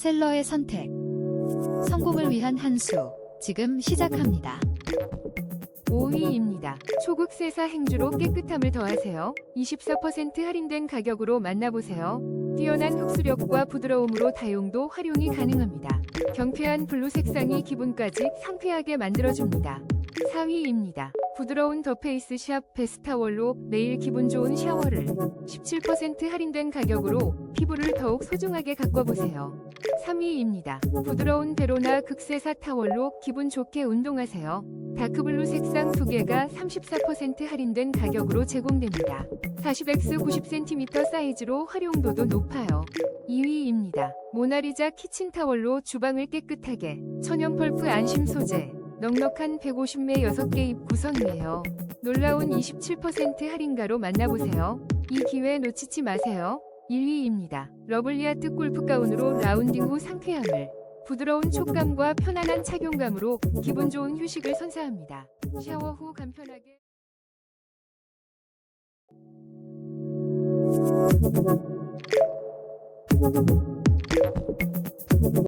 셀러의 선택. 성공을 위한 한 수. 지금 시작합니다. 5위입니다. 초극 세사 행주로 깨끗함을 더하세요. 24% 할인된 가격으로 만나보세요. 뛰어난 흡수력과 부드러움으로 다용도 활용이 가능합니다. 경쾌한 블루 색상이 기분까지 상쾌하게 만들어줍니다. 4위입니다. 부드러운 더 페이스 샵 베스타월로 매일 기분 좋은 샤워를 17% 할인된 가격으로 피부를 더욱 소중하게 가꿔보세요. 3위입니다. 부드러운 베로나 극세사 타월로 기분 좋게 운동하세요. 다크블루 색상 두 개가 34% 할인된 가격으로 제공됩니다. 40x 90cm 사이즈로 활용도도 높아요. 2위입니다. 모나리자 키친타월로 주방을 깨끗하게 천연 펄프 안심 소재 넉넉한 150매 6개 입 구성이에요. 놀라운 27% 할인가로 만나보세요. 이 기회 놓치지 마세요. 1위입니다. 러블리아트 골프 가운으로 라운딩 후 상쾌함을 부드러운 촉감과 편안한 착용감으로 기분 좋은 휴식을 선사합니다. 샤워 후 간편하게